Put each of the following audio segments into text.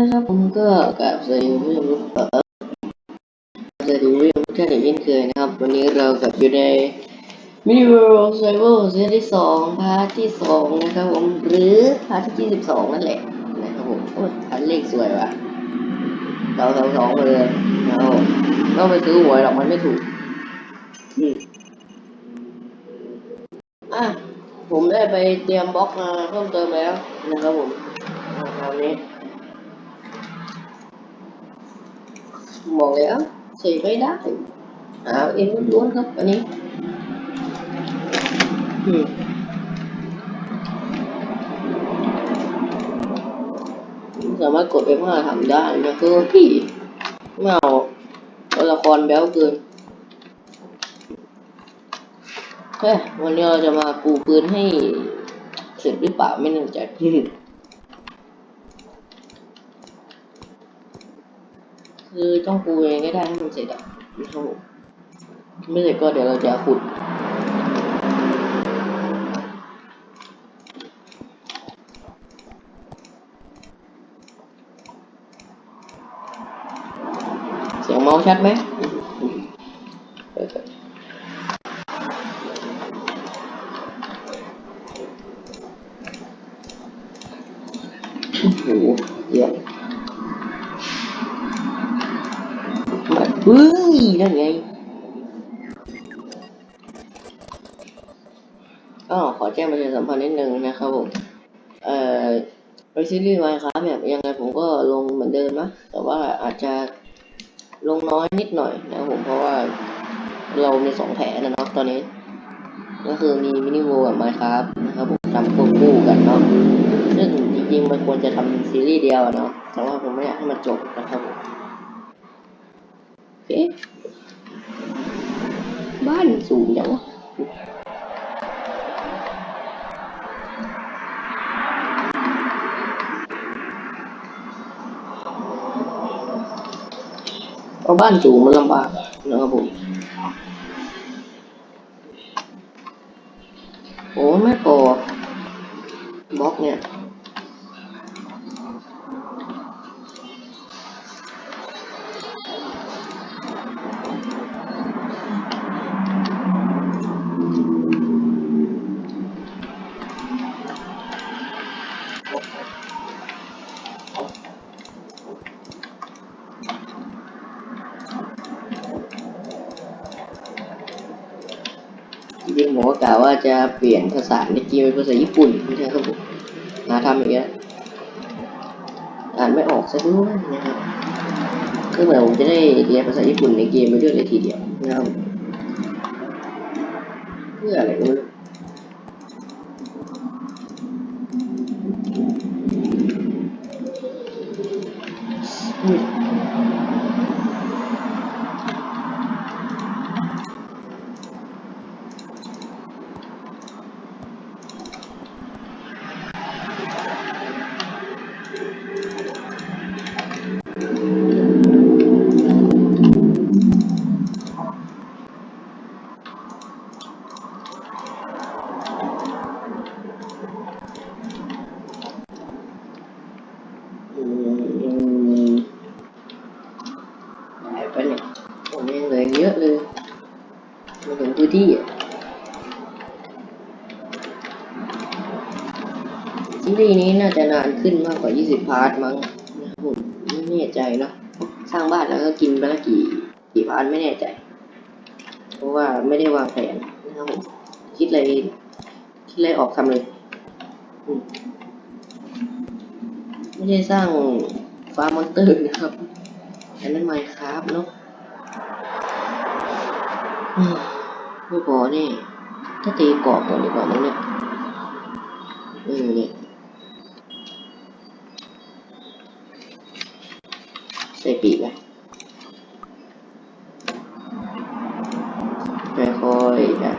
นะครับผมก็กับสวัสดีผู้ชมทุกท่านสวัสดีผู้ชมทุกท่านอย่างเช่นเคยนะครับ วันนี้เรากลับอยู่ในมินิเวิลด์ไซเบอร์เซตที่สองพาร์ทที่สองนะครับผมหรือพาร์ทที่สิบสองนั่นแหละนะครับผมโอ้ยพาร์ทเลขสวยว่ะเราสองสองไปเลยนะครับต้องไปซื้อหวยหรอกมันไม่ถูกอืมอะผมได้ไปเตรียมบล็อกมาเพิ่มเติมแล้วนะครับผมคราวนี้ บอกแล้วเสียไม่ได้หาเองล้วนๆครับ อันนี้อืมสามารถกด F5 ทำได้นะคือพี่ไม่เอาตัวละครแบ๊วเกินเฮ้ยวันนี้เราจะมาปูปืนให้เสร็จหรือเปล่าไม่แน่ใจ คือต้องปูยังก็ได้ให้มันเสร็จอะนะครับผมไม่เสร็จก็เดี๋ยวเราจะขุดเสียงเมาส์ชัดไหมเปิดก่อนโอ้โหเยี่ยม มาเฮ้ยนั่นไงก็ขอแจ้งประชาสัมพันธ์นิดนึงนะครับผม เอ่อ ในซีรีส์ไมค์ครับเนี่ยยังไงผมก็ลงเหมือนเดิมนะแต่ว่าอาจจะลงน้อยนิดหน่อยนะผมเพราะว่าเรามีสองแผลนะเนาะตอนนี้ ก็คือมีมินิโวกับไมค์ครับนะครับผมทำควบคู่กันเนาะซึ่งจริงๆมันควรจะทำซีรีส์เดียวเนาะแต่ว่าผมไม่อยากให้มันจบนะครับผมเอ๊ะบ้านสูงจังวะ ราะบ้านสูงมันลำบากนะครับผมโอ้ไม่พอบล็อกเนี่ย จะเปลี่ยนภาษาในเกมเป็นภาษาญี่ปุ่นนะครับผมหาทำอย่างเงี้ยอ่านไม่ออกซะด้วยนะครับก็เหมือนผมจะได้เรียนภาษาญี่ปุ่นในเกมไปด้วยเลยทีเดียวนะครับเพื่ออะไรก็ไม่รู้ พาร์ทมั้งนะครับผมไม่แน่ใจเนอะสร้างบ้านแล้วก็กินไปละกี่กี่พาร์ทไม่แน่ใจ เพราะว่าไม่ได้วางแผนนะครับผมคิดอะไรคิดอะไรออกทำเลยไม่ได้สร้างฟาร์มมอนเตอร์นะครับอันนั้นไมค์ครับเนาะไม่พอนี่ถ้าตีกรอบก่อนดีกว่ามั้งเนี่ยเออเนี่ยใส่ปีกไหมค่อยๆนะ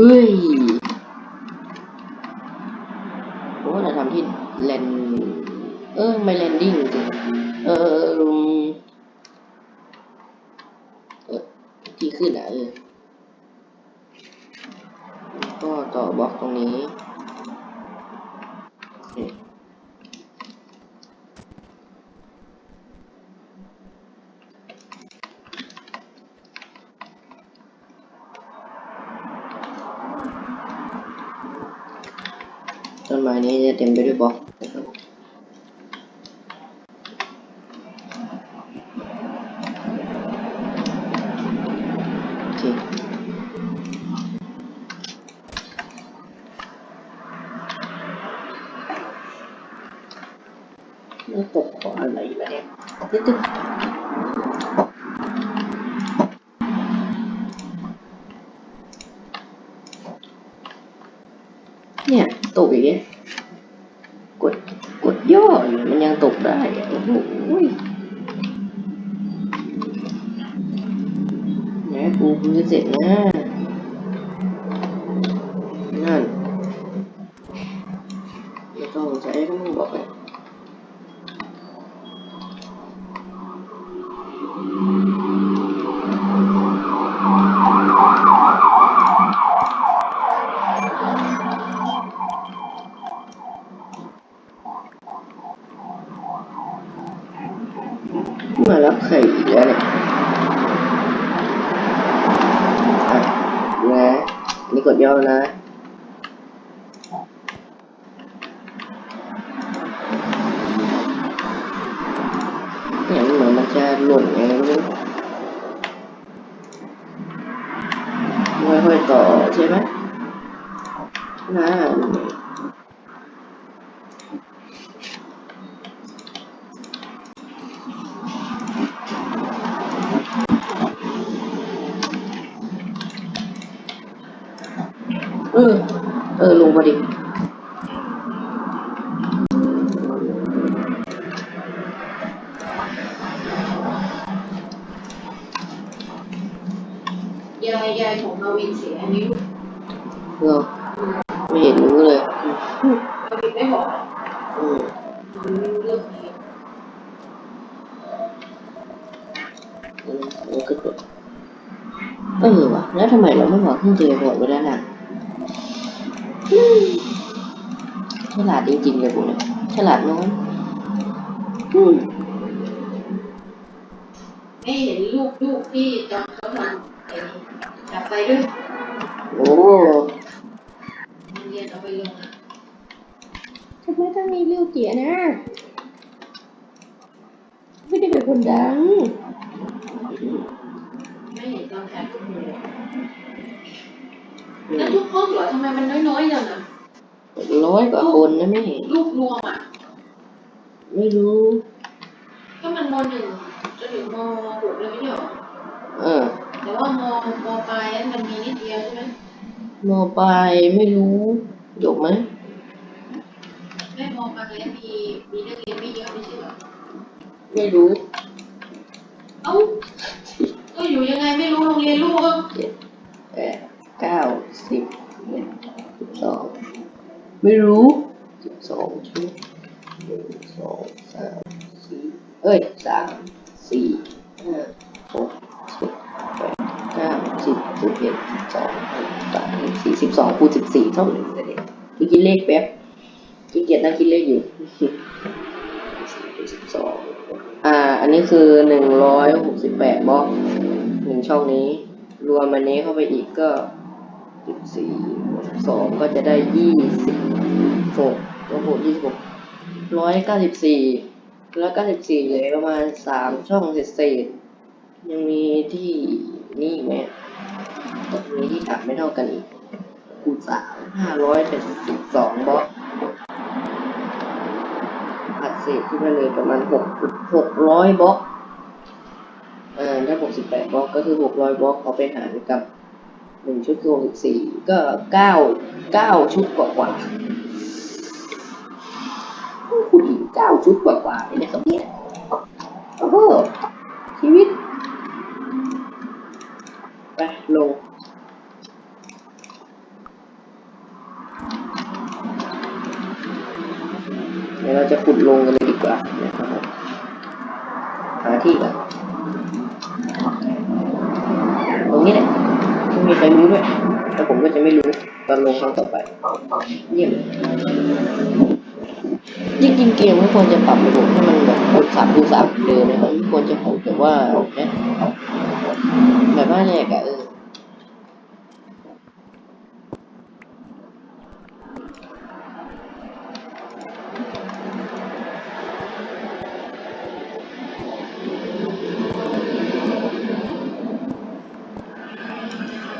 เไม้นี้จะเต็มไปด้วยบล็อกนะครับโอเคแล้วตกขออะไรวะเนี่ยตึ๊ดตึ๊ดเนี่ยตกอย่างเงี้ยกด กดย่ออยู่มันยังตก ได้โอ้โหแหมกูเพิ่งจะเสร็จนะ นั่นไม่ต้องใช้ก็มึงบอกเลยมารับไข่อีกแล้วเนี่ยอะนะ อันนี่ ออ เออ ลงมาดิยายยายของมาวินเสียอันนี้ลูกเหรอไม่เห็นรู้เลยมาวินไม่บอกอืมมันไม่รู้เรื่องนี้อืมแล้วก็กดเออว่ะแล้วทำไมเราไม่บอกเครื่องเทเลพอร์ตไว้แล้วล่ะอืม ฉลาดจริงๆเลยผมเนี่ยฉลาดน้อยอืมไม่เห็นลูกลูกที่ตอนเขาทำไอ้นี่จับไปด้วยโอ้มันเรียนเอาไปลงอะทำไมต้องมีลูกเกียนะ ไม่ได้เป็นคนดัง ไม่เห็นตอนแคป แล้วทุกห้องเหรอทำไมมันน้อยๆจังอะร้อยกว่าคนนะไม่ลูกรวมอะ ไม่รู้ ก็มันมหนึ่งจนถึงมหกเลยไม่ใช่เหรอเออแต่ว่ามมปลายนั้นมันมีนิดเดียวใช่ไหมมอปลายไม่รู้จบไหมแม่มปลายนั้นมีมีนักเรียนไม่เยอะไม่ใช่เหรอไม่รู้ เอ้าก็อยู่ยังไงไม่รู้โรงเรียนลูกเออ เก้าสิบเอ็ดสิบสองไม่รู้สิบสองชุดหนึ่งสองสามสี่เอ้ยสามสี่ห้าหกเจ็ดแปดเก้าสิบสิบเอ็ดสิบสองสิบสามสี่สิบสองคูณสิบสี่เท่าหนึ่งเลยเนี่ยพี่คิดเลขแป๊บขี้เกียจนั่งคิดเลขอยู่สิบสองอ่า อันนี้คือหนึ่งร้อยหกสิบแปดบล็อกหนึ่งช่องนี้ รวมอันนี้เข้าไปอีกก็ สิบสี่สิบสองก็จะได้ยี่สิบหกก็หกยี่สิบหกร้อยเก้าสิบสี่ร้อยเก้าสิบสี่เหลยประมาณสามช่องเศษยังมีที่นี่อีกไหมมีที่ตัดไม่เท่ากันอีกคูณสามห้าร้อยเป็นสิบสองบล็อกอัดเศษขึ้นมาเลยประมาณหกหกร้อยบล็อกอ่าถ้าหกสิบแปดบล็อกก็คือหกร้อยบล็อกเอาไปหารกับ หนึ่งชุดคือหกสิบสี่ก็เก้าเก้าชุดกว่ากว่าผู้หญิงเก้าชุดกว่ากว่าเนี่ยครับเนี่ยโอ้โหชีวิตไปลงเดี๋ยวเราจะขุดลงกันเลยดีกว่านะครับหาที่กันตรงนี้แหละ มีใครรู้ด้วยแต่ผมก็จะไม่รู้ตอนลงครั้งต่อไปเยี่ยมจริงๆเกมไม่ควรจะปรับระบบให้มันแบบคูณสามคูณสามเดิมนะครับไม่ควรจะผมแบบว่าเนี่ยแบบว่าแรกอะเออ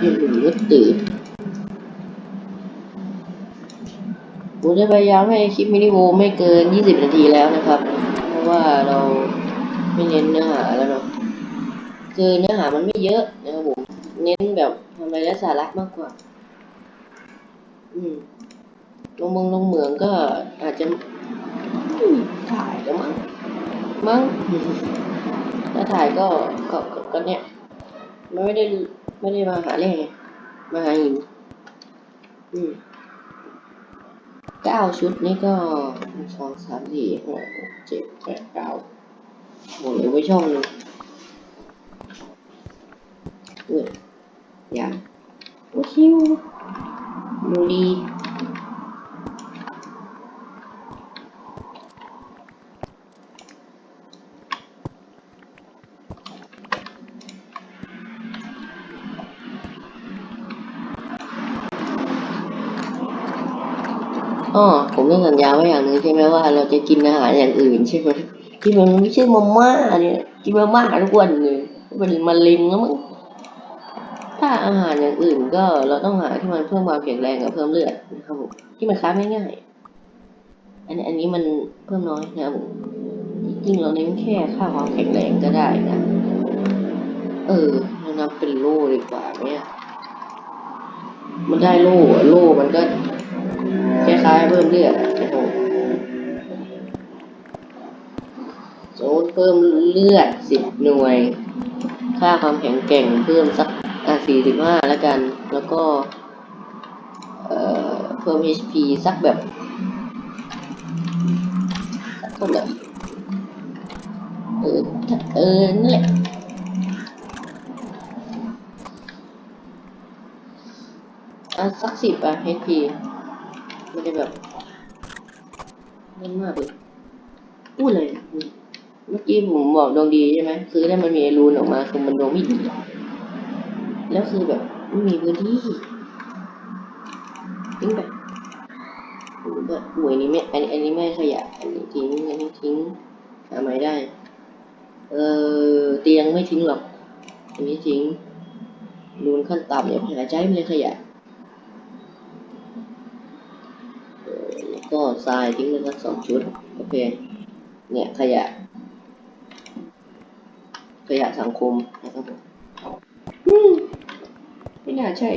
หนูก็ตื่นผมจะพยายามให้คลิปมินิโวไม่เกิน 20 นาทีแล้วนะครับ เพราะว่าเราไม่เน้นเนื้อหาแล้วเนาะคือเนื้อหามันไม่เยอะนะครับผม เน้นแบบทำอะไรและสาระมากกว่า อืมลงเมืองลงเหมืองก็อาจจะถ่ายแล้วมั้ง มั้ง ถ้าถ่ายก็ก็ก็ก็เนี่ย มันไม่ได้ ไม่ได้มาหาแร่มาหาหินอืมเก้าชุดนี้ก็สองสามสี่ห้าหกเจ็ดแปดเก้าหมดเลยไว้ช่องหนึงเอออย่าโอ้ชิวดูดี อ๋อผมต้องสัญญาไว้อย่างหนึ่งใช่ไหมว่าเราจะกินอาหารอย่างอื่นใช่ไหมที่มันไม่ใช่มาม่าเนี่ยกินมาม่าทุกวันเลยเป็นมะเร็งแล้วมั้งถ้าอาหารอย่างอื่นก็เราต้องหาที่มันเพิ่มความแข็งแรงกับเพิ่มเลือดนะครับผมที่มันค้าง่ายๆอันนี้อันนี้มันเพิ่มน้อยนะครับผมจริงๆเราเน้นแค่ค่าความแข็งแรงก็ได้นะเออเรานับเป็นโล่ดีกว่าเนี่ยมันได้โล่โล่มันก็ คล้ายๆเพิ่มเลือดนะครับผมสมมติเพิ่มเลือดสิบหน่วย ค่าความแข็งแกร่งเพิ่มสักอะสี่สิบห้าแล้วกัน แล้วก็ เอ่อ เพิ่ม HP สักแบบสักเท่าไหร่เออ เออนั่นแหละอะสักสิบอะ HP มันจะแบบเล่นมากเลยพูดเลยเมื่อกี้ผมบอกดวงดีใช่ไหมคือถ้ามันมีรูนออกมาคือมันดวงไม่ดีแล้วคือแบบไม่มีพื้นที่ทิ้งไปโอ้แบบหวยนี้ไม่อันนี้อันนี้ไม่ขยะอันนี้ทิ้งอันนี้ทิ้งหาไม้ได้ เออเตียงไม่ทิ้งหรอกอันนี้ทิ้งรูนขั้นต่ำอย่าหาใจมันเลยขยะเออแล้วก็ ทรายทิ้งไปสักสองชุด โอเค เนี่ยขยะ ขยะสังคมนะครับมไม่น่าใช่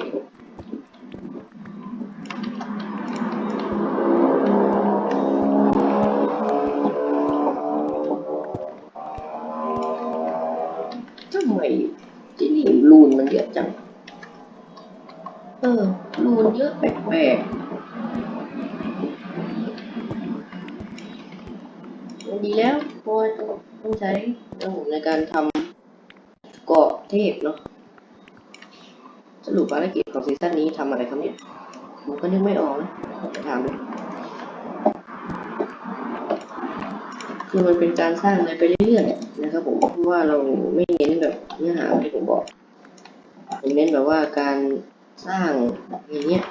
ทำไมที่นี่รูนมันเยอะจัง เออรูนเยอะแปลกๆมันดีแล้วเพราะว่า ต้องต้องใช้ระบบในการทำเกาะเทพเนาะสรุปภารกิจของซีซั่นนี้ทำอะไรครับเนี่ยผมก็นึกไม่ออกนะจะถามเลยคือมันเป็นการสร้างอะไรไปเรื่อยๆนะครับผมเพราะว่าเราไม่เน้นแบบเนื้อหาที่ผมบอกผมเน้นแบบว่าการสร้างอย่างเงี้ย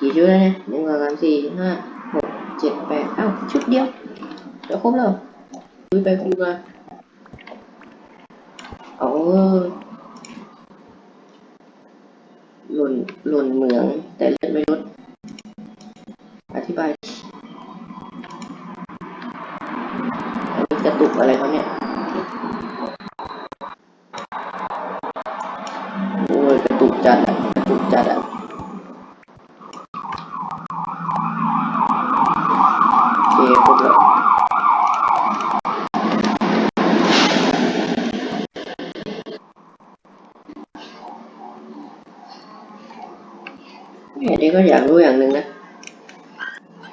กี่ชุดแล้วเนี่ยหนึ่งสองสามสี่ห้าหกเจ็ดแปดเอ้าชุดเดียวเดี๋ยวครบแล้ว คุยไปคุยมาอาเอหล่นหล่นเหมือง แต่เลือดไม่ลดอธิบายอันนี้กระตุกอะไรครับเนี่ยโอ้ยกระตุกจัดอะกระตุกจัดอะโอเคครบแล้ว กก็อยากรู้อย่างหนึ่งนะ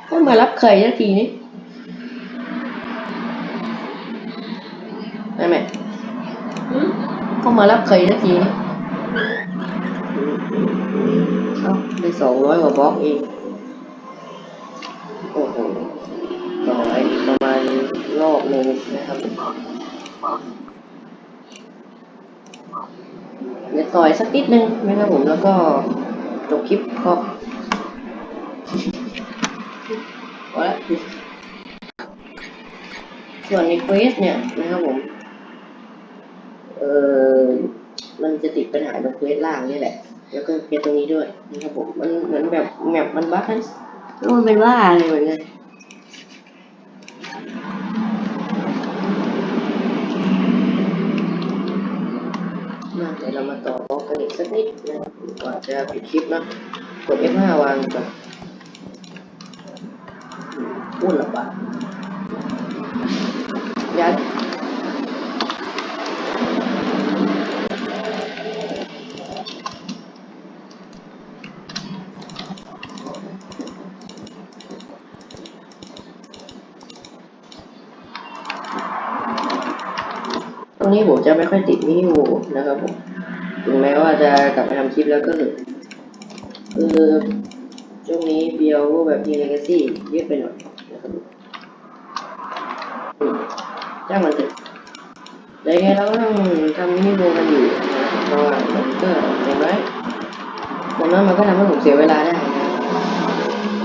ผไม่มารับใครสักทีนี่ได้ไหมอืมเข้ามารับใครสักทีนี่เอ้าได้สองร้อยกว่าบล็อกเองโอ้โหต่ออีกประมาณรอบหนึ่งนะครับเดี๋ยวต่อยสักนิดนึงนะครับผมแล้วก็จบคลิปครับ พอละส่วนในเฟซเนี่ยนะครับผม เออมันจะติดปัญหาตรงเควสล่างนี่แหละ แล้วก็เควสตรงนี้ด้วยนะครับผม มันเหมือนแบบแมปมันบั๊กทั้งแล้วมันเป็นว่าอะไรเหมือนกันมาเดี๋ยวเรามาต่อบล็อกกันอีกสักนิดนะครับก่อนจะปิดคลิปนะกด F5 วางก่อน อืมพูดลำบากยัดตรงนี้ผมจะไม่ค่อยติดมินิโวนะครับผม ถึงแม้ว่าจะกลับไปทำคลิปแล้วก็เถอะคือ นี้เบียวแบบมีเลกาซี่เยอะไปหน่อยนะครับจ้างมันเถอะแต่ไงเราก็ต้องทำมินิโวกันอยู่นะครับเพราะว่ามันก็อย่างน้อยอย่างน้อยมันก็ทำให้ผมเสียเวลาได้นะครับ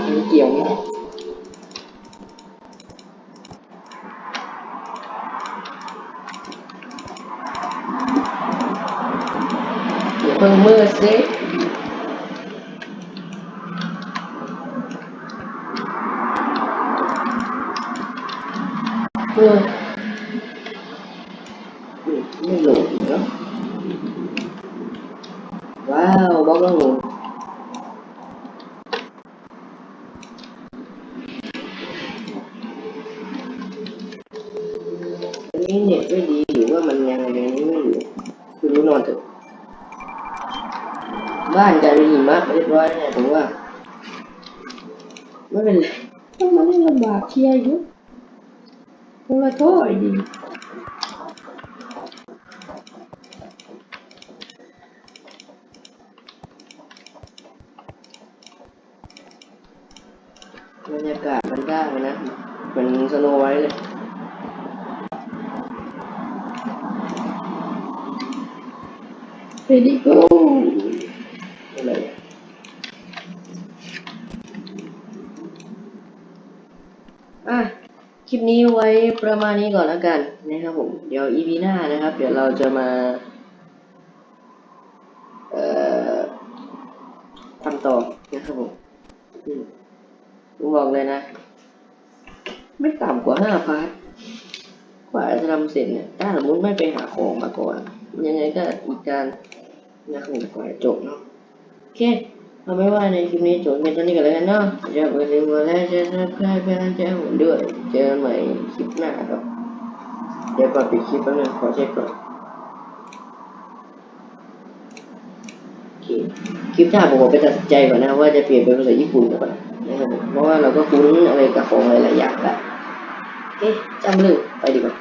อันนี้เกี่ยวไหมเนี่เพิ่งมืดสิ ไม่โหลดอีกเนาะว้าวบล็อกแล้วโหลดอันนี้เน็ตไม่ดีหรือว่ามันยังไงไม่รู้คุณรู้นอนเถอะบ้านจะมีหิมะเรียบร้อยเนี่ยผมว่าไม่เป็นไรต้องมาเล่นลำบากเชียร์อยู่คนละโทษดี บรรยากาศมันได้นะ เหมือนสโนไว้เลย Ready go อะไรอะอะ คลิปนี้ไว้ประมาณนี้ก่อนแล้วกันนะครับผม เดี๋ยว EP หน้านะครับ เดี๋ยวเราจะมา เอ่อทำต่อนะครับผม เลยนะ ไม่ต่ำกว่าห้าพาร์ทกว่าจะทำเสร็จเนี่ย ถ้าสมมติไม่ไปหาของมาก่อน ยังไงก็อีกการนะครับผมกว่าจะจบเนาะโอเคเอาไม่ว่าในคลิปนี้จบเป็นตอนนี้กันแล้วกันเนาะอย่าลืมกดไลค์แร์ซับสไครป์เป็นกำลังใจให้ผมด้วย เจอกันใหม่คลิปหน้าครับเดี๋ยวก่อนปิดคลิปแป๊บนึงขอเช็คก่อนโอเคคลิปหน้าผมขอไปตัดสินใจก่อนนะว่าจะเปลี่ยนเป็นภาษาญี่ปุ่นหรือเปล่าน เพราะว่าเราก็คุ้นอะไรกับของหลายๆอย่างแล้วโอเคจำเลยไปดีกว่า